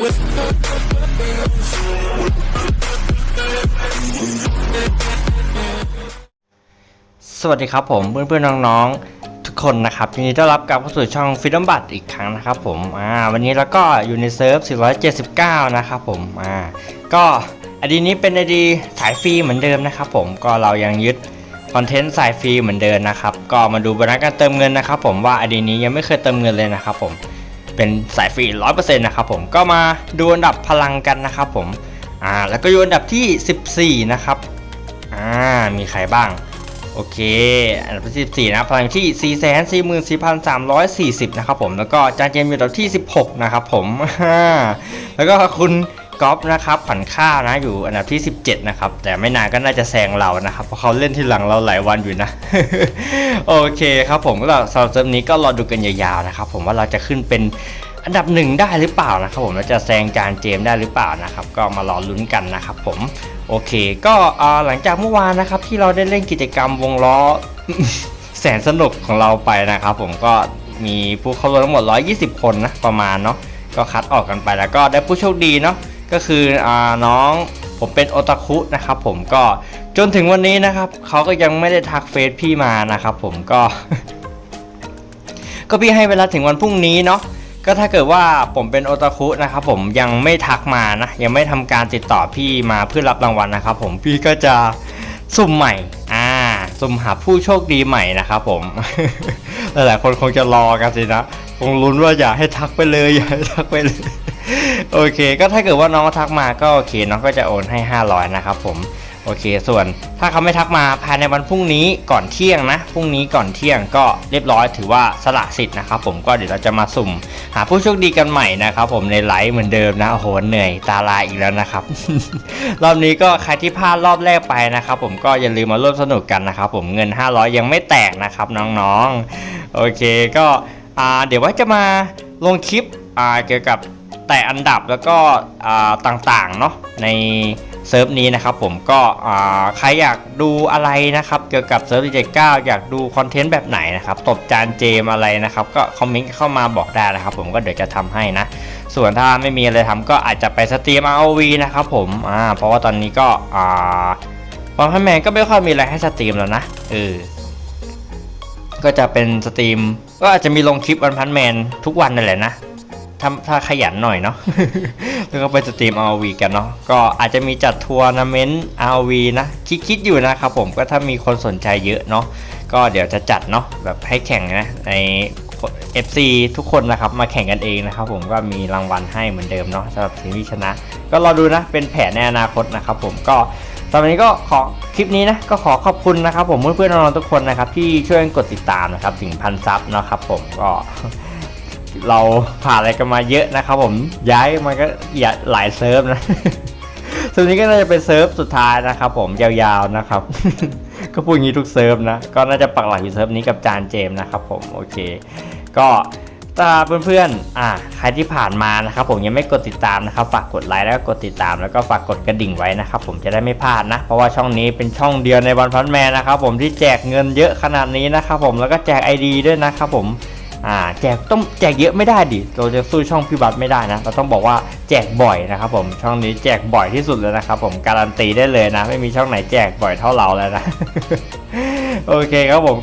สวัสดีครับผมเพื่อนๆน้องๆทุกคนนะครับยินดีต้อนรับกลับเข้าสู่ช่องฟิด o มบัตอีกครั้งนะครับผมอ่าวันนี้เราก็อยู่ในเซิร์ฟ 479 นะครับผมอ่าก็อดีนี้เป็นอดีสายฟรีเหมือนเดิมนะครับผมก็เรายังยึดคอนเทนต์สายฟรีเหมือนเดิมนะครับ ก็มาดูโบนัสการเติมเงินนะครับ ผมว่าอดีนี้ยังไม่เคยเติมเงินเลยนะครับผม เป็นสายฟรี 100%นะครับผมก็มาดูอันดับพลังกันนะครับผมอ่าแล้วก็อยู่อันดับที่ 14 นะครับอ่ามีใครบ้างโอเค อันดับที่14นะพลังที่ 4 4 4 3 4 0 นะครับผม แล้วก็จานเจมอยู่อันดับที่ 16 นะครับผม แล้วก็คุณ ก๊อฟนะครับขวัญข้าวนะอยู่อันดับที่ 17 นะครับ แต่ไม่นานก็น่าจะแซงเรานะครับ เพราะเขาเล่นที่หลังเราหลายวันอยู่นะ โอเคครับผมก็สำหรับเซิร์ฟนี้ก็รอดูกันยาวๆนะครับ ผมว่าเราจะขึ้นเป็นอันดับหนึ่งได้หรือเปล่านะครับผมเราจะแซงจานเจมได้หรือเปล่านะครับ ก็มารอลุ้นกันนะครับผมโอเค ก็หลังจากเมื่อวานนะครับที่เราได้เล่นกิจกรรมวงล้อแสนสนุกของเราไปนะครับ ผมก็มีผู้เข้าร่วมทั้งหมด 120 คนนะประมาณเนาะก็คัดออกกันไปแล้วก็ได้ผู้โชคดีเนาะ ก็คืออ่าน้องผมเป็นโอตาคุนะครับผมก็จนถึงวันนี้นะครับเขาก็ยังไม่ได้ทักเฟซพี่มานะครับผมก็ ก็พี่ให้เวลาถึงวันพรุ่งนี้เนาะก็ถ้าเกิดว่าผมเป็นโอตาคุนะครับผมยังไม่ทักมานะยังไม่ทำการติดต่อพี่มาเพื่อรับรางวัลนะครับผมพี่ก็จะสุ่มใหม่อ่าสุ่มหาผู้โชคดีใหม่นะครับผมหลายๆคนคงจะรอกันสินะคงลุ้นว่าอย่าให้ทักไปเลยอย่าให้ทักไปเลย โอเค ก็ถ้าเกิดว่าน้องทักมาก็โอเคน้องก็จะโอนให้ 500 นะครับผมโอเค ส่วนถ้าเขาไม่ทักมาภายในวันพรุ่งนี้ก่อนเที่ยงนะพรุ่งนี้ก่อนเที่ยงก็เรียบร้อยถือว่าสละสิทธิ์นะครับผมก็เดี๋ยวเราจะมาสุ่ม หาผู้โชคดีกันใหม่นะครับผมในไลฟ์เหมือนเดิมนะโอ้โหเหนื่อยตาลายอีกแล้วนะครับ รอบนี้ก็ใครที่พลาดรอบแรกไปนะครับผมก็อย่าลืมมาร่วมสนุกกันนะครับผมเงิน 500 ยังไม่แตกนะครับน้องๆโอเคก็เดี๋ยวว่าจะมาลงคลิปเกี่ยวกับ แต่อันดับแล้วก็ต่างๆเนาะในเซิร์ฟนี้นะครับผมก็ใครอยากดูอะไรนะครับเกี่ยวกับเซิร์ฟดีเจเก้าอยากดูคอนเทนต์แบบไหนนะครับตบจานเจมอะไรนะครับก็คอมเมนต์เข้ามาบอกได้นะครับผมก็เดี๋ยวจะทำให้นะ ส่วนถ้าไม่มีอะไรทำก็อาจจะไปสตรีม ROV นะครับผมอ่าเพราะว่าตอนนี้ก็อ่าวันพันแมนก็ไม่ค่อยมีอะไรให้สตรีมแล้วนะเออก็จะเป็นสตรีมก็อาจจะมีลงคลิปวันพันแมนทุกวันนั่นแหละนะ ถ้าถ้าขยันหน่อยเนาะ แล้วก็ไปสตรีม RV กันเนาะ ก็อาจจะมีจัดทัวร์นาเมนต์ RV นะ คิดคิดอยู่นะครับผม ก็ถ้ามีคนสนใจเยอะเนาะ ก็เดี๋ยวจะจัดเนาะแบบให้แข่งนะใน FC ทุกคนนะครับมาแข่งกันเองนะครับผมก็มีรางวัลให้เหมือนเดิมเนาะสำหรับทีมที่ชนะ ก็รอดูนะเป็นแผนในอนาคตนะครับผมก็ตอนนี้ก็ขอคลิปนี้นะก็ขอขอบคุณนะครับผมเพื่อนๆน้องๆทุกคนนะครับที่ช่วยกดติดตามนะครับถึงพันซับนะครับผมก็ เราผ่านอะไรกันมาเยอะนะครับผมย้ายมันก็อย่าหลายเซิร์ฟนะส่วนนี้ก็น่าจะเป็นเซิร์ฟสุดท้ายนะครับผมยาวๆนะครับ ก็พูดอย่างนี้ทุกเซิร์ฟนะ ก็น่าจะปักหลักอยู่เซิร์ฟนี้กับจานเจมส์นะครับผมโอเค ก็ถ้าเพื่อนๆ อ่าใครที่ผ่านมานะครับผมยังไม่กดติดตามนะครับ ฝากกดไลค์แล้วก็กดติดตามแล้วก็ฝากกดกระดิ่งไว้นะครับผมจะได้ไม่พลาดนะ เพราะว่าช่องนี้เป็นช่องเดียวในวันพันแมนนะครับผมที่แจกเงินเยอะขนาดนี้นะครับผมแล้วก็แจก ID ด้วยนะครับผม อ่าแจกต้องแจกเยอะไม่ได้ดิเราจะสู้ช่องพี่บัตไม่ได้นะ เราต้องบอกว่าแจกบ่อยนะครับผมช่องนี้แจกบ่อยที่สุดเลยนะครับผมการันตีได้เลยนะ ไม่มีช่องไหนแจกบ่อยเท่าเราแล้วนะโอเคครับผม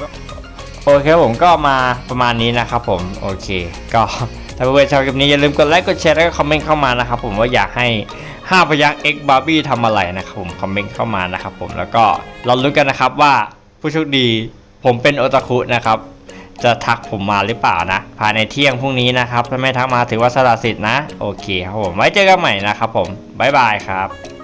โอเคผมก็มาประมาณนี้นะครับผมโอเค ก็ถ้าเพื่อนๆชอบคลิปนี้อย่าลืมกดไลค์กดแชร์แล้วก็คอมเมนต์เข้ามานะครับผมว่าอยากให้5พยัก X Barbie ทำอะไรนะครับผมคอมเมนต์เข้ามานะครับผมแล้วก็เราลุ้นกันนะครับว่าผู้โชคดีผมเป็นโอตาคุนะครับ จะทักผมมาหรือเปล่านะ ภายในเที่ยงพรุ่งนี้นะครับ ถ้าไม่ทักมาถือว่าสละสิทธิ์นะ โอเคครับผม ไว้เจอกันใหม่นะครับผม บ๊ายบายครับ